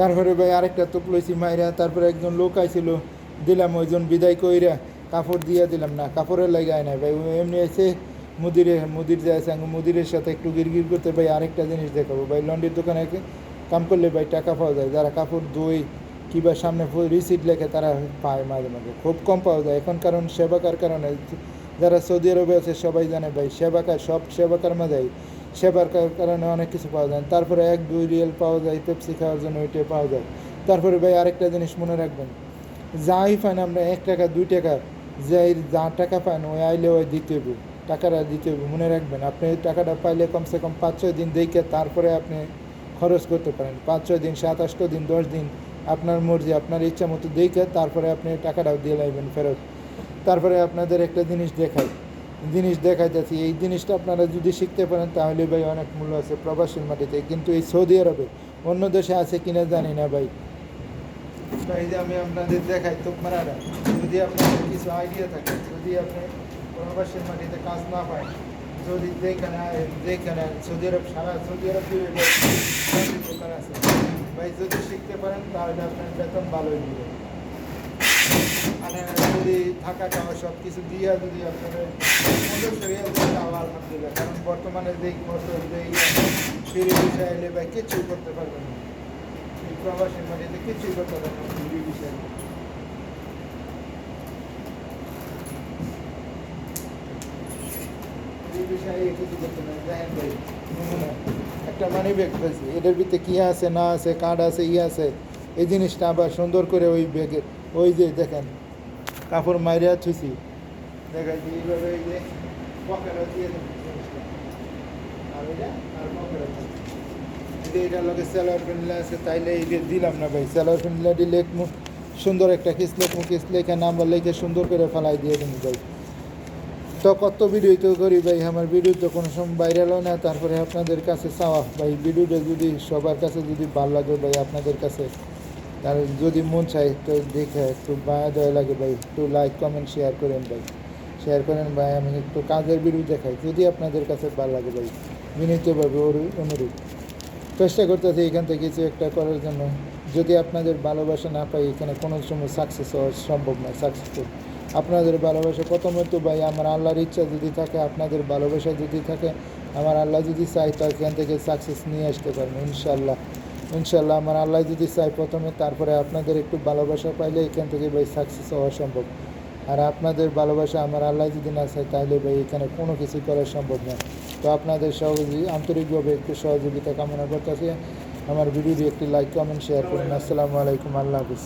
তারপরে ভাই আরেকটা তোপ লইছি মাইরা, তারপরে একজন লোক আইছিল, দিলাম ওইজন বিদায় কইরা, কাপড় দিয়ে দিলাম, না, কাপড়ের লাগায় নাই ভাই এমনি এসে মুদিরে, মুদির যায় মুদিরের সাথে একটু গিরগির করতে, ভাই আরেকটা জিনিস দেখাবো, ভাই লন্ড্রির দোকানে কাম করলে ভাই টাকা পাওয়া যায়, যারা কাপড় দই কিংবা সামনে রিসিট লেখে, তারা পায় মাঝে মাঝে, খুব কম পাওয়া যায়, এখন কারণ সেবাকার কারণে, যারা সৌদি আরবে আছে সবাই জানে ভাই সেবাকার সব সেবাকার মাঝেই সেবার কারণে অনেক কিছু পাওয়া যায় তারপরে এক, দুই রিয়েল পাওয়া যায়, পেপসি খাওয়ার জন্য ওইটা পাওয়া যায়। তারপরে ভাই আরেকটা জিনিস মনে রাখবেন, যাই পান আমরা এক টাকা, দুই টাকা যে যা টাকা পান ওই আইলে ওই দিতে হবে টাকাটা দিতে হবে মনে রাখবেন, আপনি টাকাটা পাইলে কমসে কম পাঁচ, ছয় দিন দেখে তারপরে আপনি খরচ করতে পারেন। পাঁচ, ছয় দিন, সাত দিন, দশ দিন আপনার মর্জি, আপনার ইচ্ছা মতো দেখে তারপরে আপনি টাকাটাও দিয়ে লাইবেন ফেরত। তারপরে আপনাদের একটা জিনিস দেখাই। জিনিস দেখাইতেছি এই জিনিসটা আপনারা যদি শিখতে পারেন তাহলে ভাই অনেক মূল্য আছে প্রবাসীর মাটিতে। কিন্তু এই সৌদি আরবে অন্য দেশে আছে কিনা জানি না ভাই। ভাই যে আমি আপনাদের দেখাই তো যদি আপনাদের কিছু আইডিয়া থাকে যদি আপনি প্রবাসীর মাটিতে কাজ না পায় যদি যেখানে আয়, যেখানে সৌদি আরব সারা সৌদি আরব দোকান আছে ভাই যদি শিখতে পারেন তাহলে আপনার বেতন ভালোই দিবে মানে থাকা খাওয়া সব কিছু দিয়ে যদি আপনাদের কারণ বর্তমানে যেই খরচ যেই ফিরে বিষয় এলে ভাই কিছুই করতে পারবেন না। এই প্রবাসের মাটিতে কিছুই করতে পারবেন না। ফিরে বিষয় একটা মানি ব্যাগ পেয়েছি এটার ভিতরে কী আছে, না আছে, কার্ড আছে, ই আছে। এই জিনিসটা আবার সুন্দর করে ওই ব্যাগে ওই যে দেখেন কাপড় মাইরা থুইছি। দেখা এইভাবে এই যে পকেটে দিয়ে আছে, তাইলে দিলাম না ভাই দিলে সুন্দর একটা লেখা নাম্বার লেখে সুন্দর করে ফেলাই দিয়ে করি ভাই, আমার তো কোনো সময় না, তারপরে আপনাদের কাছে চাওয়া। ভাই যদি সবার কাছে যদি ভালো লাগে ভাই, আপনাদের কাছে আর যদি মন চায় তো দেখে, একটু মায়া দয়া লাগে ভাই, একটু লাইক কমেন্ট শেয়ার করেন ভাই। শেয়ার করেন ভাই, আমি একটু কাজের ভিডিও দেখাই, যদি আপনাদের কাছে ভালো লাগে ভাই, বিনীতভাবে অনুরোধ। চেষ্টা করতেছি এখান থেকে কিছু একটা করার জন্য। যদি আপনাদের ভালোবাসা না পাই, এখানে কোনো সময় সাকসেস হওয়া সম্ভব নয় সাকসেসফুল আপনাদের ভালোবাসা প্রথমত ভাই, আমার আল্লাহর ইচ্ছা যদি থাকে, আপনাদের ভালোবাসা যদি থাকে, আমার আল্লাহ যদি চাই তো এখান থেকে সাকসেস নিয়ে আসতে পারব ইনশাল্লাহ ইনশাল্লাহ আমার আল্লাহ যদি চাই প্রথমে, তারপরে আপনাদের একটু ভালোবাসা পাইলে এখান থেকে ভাই সাকসেস হওয়া সম্ভব। আর আপনাদের ভালোবাসা আমার আল্লাহ যদি না চাই তাহলে ভাই এখানে কোনো কিছু করা সম্ভব নয় তো আপনাদের সহযোগী, আন্তরিকভাবে একটু সহযোগিতা কামনা করতেছি। আমার ভিডিওটি একটি লাইক কমেন্ট শেয়ার করুন। আসসালামু আলাইকুম, আল্লাহ হাফিজ।